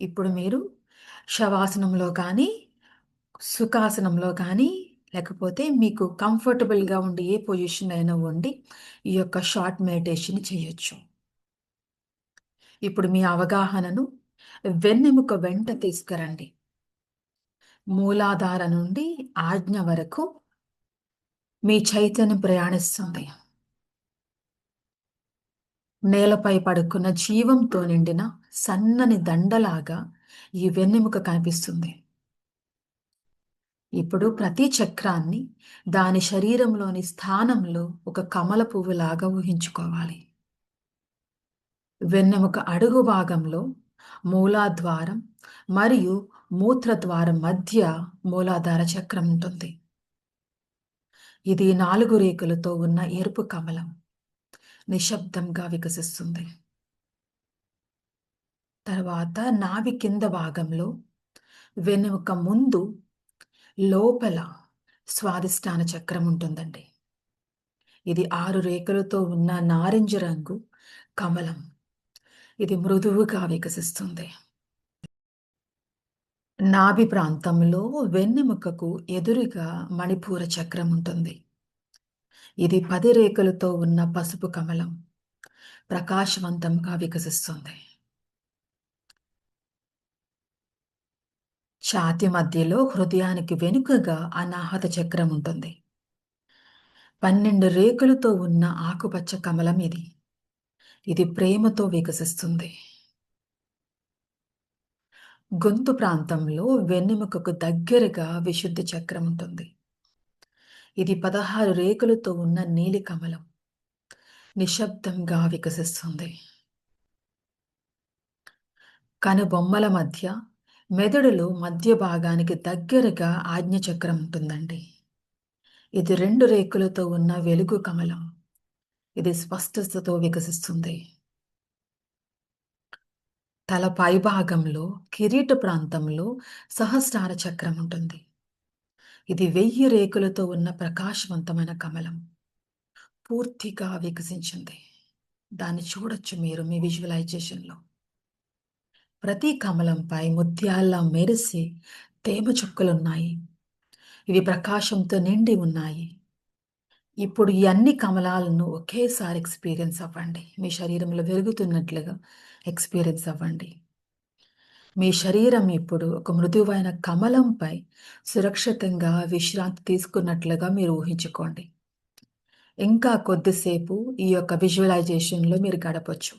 ఇప్పుడు మీరు శవాసనంలో కానీ సుఖాసనంలో కానీ లేకపోతే మీకు కంఫర్టబుల్గా ఉండి ఏ పొజిషన్ అయినా ఉండి ఈ యొక్క షార్ట్ మెడిటేషన్ చేయొచ్చు. ఇప్పుడు మీ అవగాహనను వెన్నెముక వెంట తీసుకురండి. మూలాధార నుండి ఆజ్ఞ వరకు మీ చైతన్యం ప్రయాణిస్తుంది. నేలపై పడుకున్న జీవంతో నిండిన సన్నని దండలాగా ఈ వెన్నెముక కనిపిస్తుంది. ఇప్పుడు ప్రతి చక్రాన్ని దాని శరీరంలోని స్థానంలో ఒక కమల పువ్వులాగా ఊహించుకోవాలి. వెన్నెముక అడుగు భాగంలో మూలాద్వారం మరియు మూత్రద్వారం మధ్య మూలాధార చక్రం ఉంటుంది. ఇది నాలుగు రేకులతో ఉన్న ఎరుపు కమలం. నిశ్శబ్దంగా వికసిస్తుంది. తర్వాత నాభి కింద భాగంలో వెనుక ముందు లోపల స్వాదిష్టాన చక్రం ఉంటుందండి. ఇది ఆరు రేఖలతో ఉన్న నారింజ రంగు కమలం. ఇది మృదువుగా వికసిస్తుంది. నాభి ప్రాంతంలో వెన్నెముకకు ఎదురుగా మణిపూర చక్రం ఉంటుంది. ఇది పది రేకులతో ఉన్న పసుపు కమలం. ప్రకాశవంతంగా వికసిస్తుంది. ఛాతి మధ్యలో హృదయానికి వెనుకగా అనాహత చక్రం ఉంటుంది. పన్నెండు రేకులతో ఉన్న ఆకుపచ్చ కమలం ఇది. ఇది ప్రేమతో వికసిస్తుంది. గొంతు ప్రాంతంలో వెన్నెముకకు దగ్గరగా విశుద్ధ చక్రం ఉంటుంది. ఇది పదహారు రేకులతో ఉన్న నీలి కమలం. నిశ్శబ్దంగా వికసిస్తుంది. కనుబొమ్మల మధ్య మెదడులో మధ్య భాగానికి దగ్గరగా ఆజ్ఞచక్రం ఉంటుందండి. ఇది రెండు రేకులతో ఉన్న వెలుగు కమలం. ఇది స్పష్టతతో వికసిస్తుంది. తల పైభాగంలో కిరీట ప్రాంతంలో సహస్రార చక్రం ఉంటుంది. ఇది వెయ్యి రేకులతో ఉన్న ప్రకాశవంతమైన కమలం. పూర్తిగా వికసించింది. దాన్ని చూడొచ్చు మీరు మీ విజువలైజేషన్లో. ప్రతి కమలంపై ముత్యాల్లా మెరిసి తేమ చుక్కలున్నాయి. ఇవి ప్రకాశంతో నిండి ఉన్నాయి. ఇప్పుడు ఈ అన్ని కమలాలను ఒకేసారి ఎక్స్పీరియన్స్ అవ్వండి. మీ శరీరంలో వెలుగుతున్నట్లుగా ఎక్స్పీరియన్స్ అవ్వండి. మీ శరీరం ఇప్పుడు ఒక మృదువైన కమలంపై సురక్షితంగా విశ్రాంతి తీసుకున్నట్లుగా మీరు ఊహించుకోండి. ఇంకా కొద్దిసేపు ఈ యొక్క విజువలైజేషన్లో మీరు గడపచ్చు.